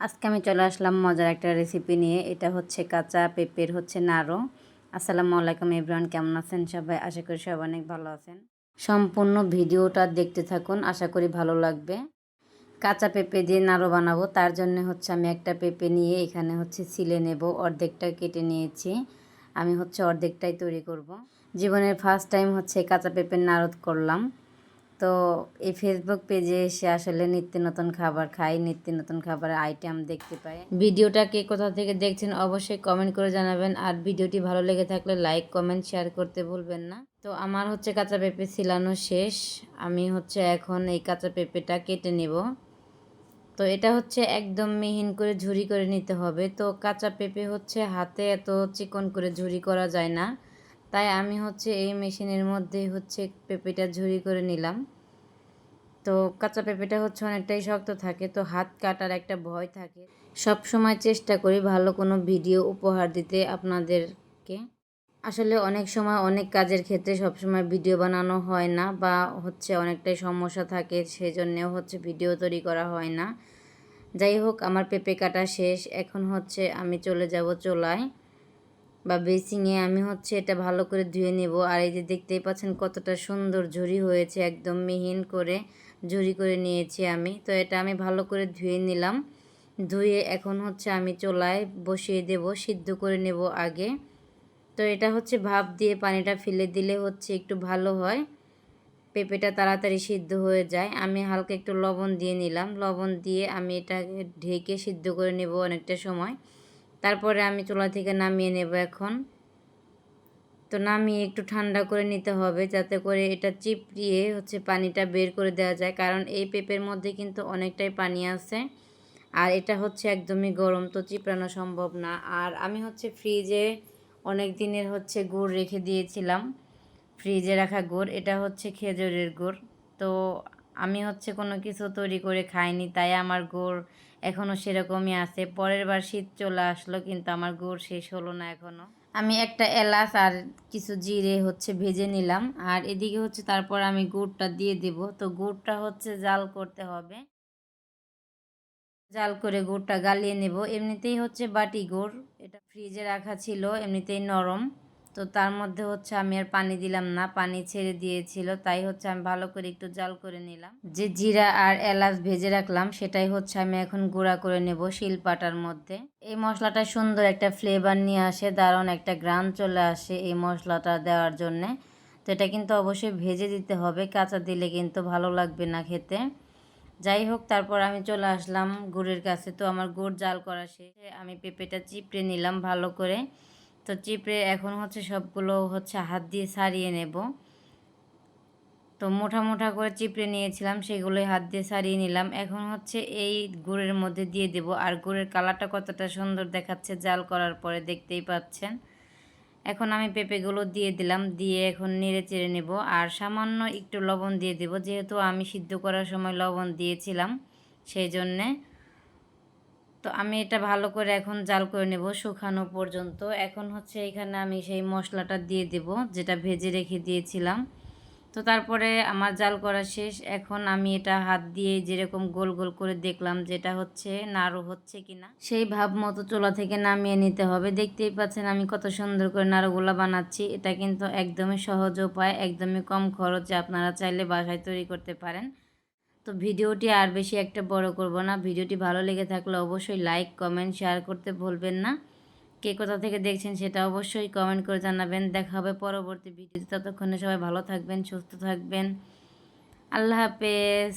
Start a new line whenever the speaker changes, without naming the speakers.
আজকে আমি চলে আসলাম মজার একটা রেসিপি নিয়ে। এটা হচ্ছে কাঁচা পেঁপের হচ্ছে নাড়ো। আসসালামু আলাইকুম ইব্রান কেমন আছেন সবাই? আশা করি সবাই অনেক ভালো আছেন। সম্পূর্ণ ভিডিওটা দেখতে থাকুন, আশা করি ভালো লাগবে। কাঁচা পেঁপে দিয়ে নাড়ো বানাবো, তার জন্য হচ্ছে আমি একটা পেঁপে নিয়ে এখানে হচ্ছে সিলে নেব, অর্ধেকটা কেটে নিয়েছি। আমি হচ্ছে অর্ধেকটাই তৈরি করব। জীবনের ফার্স্ট টাইম হচ্ছে কাঁচা পেঁপের নাড়দ করলাম। তো এই ফেসবুক পেজে এসে আসলে নিত্য নতুন খাবার খাই, নিত্য নতুন খাবারের আইটেম দেখতে পাই। ভিডিওটা কে কোথা থেকে দেখছেন অবশ্যই কমেন্ট করে জানাবেন। আর ভিডিওটি ভালো লেগে থাকলে লাইক কমেন্ট শেয়ার করতে ভুলবেন না। তো আমার হচ্ছে কাঁচা পেঁপে ছিলানো শেষ। আমি হচ্ছে এখন এই কাঁচা পেঁপেটা কেটে নেব। তো এটা হচ্ছে একদম মিহিন করে ঝুরি করে নিতে হবে। তো কাঁচা পেঁপে হচ্ছে হাতে এত চিকন করে ঝুরি করা যায় না। তাই আমি হচ্ছে এই মেশিনের মধ্যে হচ্ছে পেঁপেটা ঝুরি করে নিলাম। তো কাঁচা পেঁপেটা হচ্ছে অনেকটাই শক্ত থাকে, তো হাত কাটার একটা ভয় থাকে। সব সময় চেষ্টা করি ভালো কোনো ভিডিও উপহার দিতে আপনাদেরকে। আসলে অনেক সময় অনেক কাজের ক্ষেত্রে সবসময় ভিডিও বানানো হয় না বা হচ্ছে অনেকটাই সমস্যা থাকে সেই জন্যেও হচ্ছে ভিডিও তৈরি করা হয় না। যাই হোক, আমার পেঁপে কাটা শেষ। এখন হচ্ছে আমি চলে যাব চোলায়। বা বেসিংয়ে আমি হচ্ছে এটা ভালো করে ধুয়ে নেব। আর এই যে দেখতেই পাচ্ছেন কতটা সুন্দর ঝুরি হয়েছে, একদম মিহিন করে ঝুরি করে নিয়েছি আমি। তো এটা আমি ভালো করে ধুয়ে নিলাম। ধুয়ে এখন হচ্ছে আমি চোলায় বসিয়ে দেব, সিদ্ধ করে নেব আগে। তো এটা হচ্ছে ভাপ দিয়ে পানিটা ফেলে দিলে হচ্ছে একটু ভালো হয়। পেঁপেটা তাড়াতাড়ি সিদ্ধ হয়ে যায়। আমি হালকা একটু লবণ দিয়ে নিলাম। লবণ দিয়ে আমি এটা ঢেকে সিদ্ধ করে নেব অনেকটা সময়। তারপরে আমি চুলা থেকে নামিয়ে নেব এখন। তো নামিয়ে একটু ঠান্ডা করে নিতে হবে যাতে করে এটা চিপড়িয়ে হচ্ছে পানিটা বের করে দেওয়া যায়। কারণ এই পেঁপের মধ্যে কিন্তু অনেকটাই পানি আছে আর এটা হচ্ছে একদমই গরম, তো চিপড়ানো সম্ভব না। আর আমি হচ্ছে ফ্রিজে অনেক দিনের হচ্ছে গুড় রেখে দিয়েছিলাম, ফ্রিজে রাখা গুড়। এটা হচ্ছে খেজুরের গুড়। তো আমি হচ্ছে কোনো কিছু তৈরি করে খাইনি, তাই আমার গুড় এখনও সেরকমই আছে। পরের বার শীত চলে আসলো, কিন্তু আমার গুড় শেষ হলো না এখনও আমি একটা এলাচ আর কিছু জিরে হচ্ছে ভেজে নিলাম। আর এদিকে হচ্ছে তারপর আমি গুড়টা দিয়ে দেব। তো গুড়টা হচ্ছে জাল করতে হবে। জাল করে গুড়টা গালিয়ে নেব। এমনিতেই হচ্ছে বাটি গুড়। এটা ফ্রিজে রাখা ছিল, এমনিতেই নরম। তো তার মধ্যে হচ্ছে আমি আর পানি দিলাম না, পানি ছেড়ে দিয়েছিল, তাই হচ্ছে আমি ভালো করে একটু জাল করে নিলাম। যে জিরা আর এলাচ ভেজে রাখলাম, সেটাই হচ্ছে আমি এখন গুঁড়া করে নেব শিলপাটার মধ্যে। এই মশলাটা সুন্দর একটা ফ্লেভার নিয়ে আসে, দারুণ একটা গ্রান চলে আসে এই মশলাটা দেওয়ার জন্যে। তো এটা কিন্তু অবশ্যই ভেজে দিতে হবে, কাঁচা দিলে কিন্তু ভালো লাগবে না খেতে। যাই হোক, তারপর আমি চলে আসলাম গুড়ের কাছে। তো আমার গুড় জাল করা শেষে আমি পেঁপেটা চিপড়ে নিলাম ভালো করে। তো চিপড়ে এখন হচ্ছে সবগুলো হচ্ছে হাত দিয়ে সারিয়ে নেব। তো মোটা মোটা করে চিপড়ে নিয়েছিলাম, সেগুলোই হাত দিয়ে সারিয়ে নিলাম। এখন হচ্ছে এই গুড়ের মধ্যে দিয়ে দেব। আর গুড়ের কালারটা কতটা সুন্দর দেখাচ্ছে জাল করার পরে দেখতেই পাচ্ছেন। এখন আমি পেঁপেগুলো দিয়ে দিলাম, দিয়ে এখন নেড়ে চেড়ে নেব। আর সামান্য একটু লবণ দিয়ে দেব, যেহেতু আমি সিদ্ধ করার সময় লবণ দিয়েছিলাম, সেই জন্যে তো আমি এটা ভালো করে এখন জাল করে নেব শুকানো পর্যন্ত। এখন হচ্ছে এখানে আমি সেই মশলাটা দিয়ে দেব, যেটা ভেজে রেখে দিয়েছিলাম। তো তারপরে আমার জাল করা শেষ। এখন আমি এটা হাত দিয়ে যেরকম গোল গোল করে দেখলাম যেটা হচ্ছে নাড়ু হচ্ছে কিনা, সেই ভাব মতো চোলা থেকে নামিয়ে নিতে হবে। দেখতেই পাচ্ছেন আমি কত সুন্দর করে নাড়ুগুলা বানাচ্ছি। এটা কিন্তু একদমই সহজ উপায়, একদমই কম খরচে আপনারা চাইলে বাসায় তৈরি করতে পারেন। তো ভিডিওটি আর বেশি একটা বড় করব না। ভিডিওটি ভালো লেগে থাকলে অবশ্যই লাইক কমেন্ট শেয়ার করতে ভুলবেন না। কে কোথা থেকে দেখছেন সেটা অবশ্যই কমেন্ট করে জানাবেন। দেখা হবে পরবর্তী ভিডিওতে। ততক্ষণে সবাই ভালো থাকবেন, সুস্থ থাকবেন। আল্লাহ হাফেজ।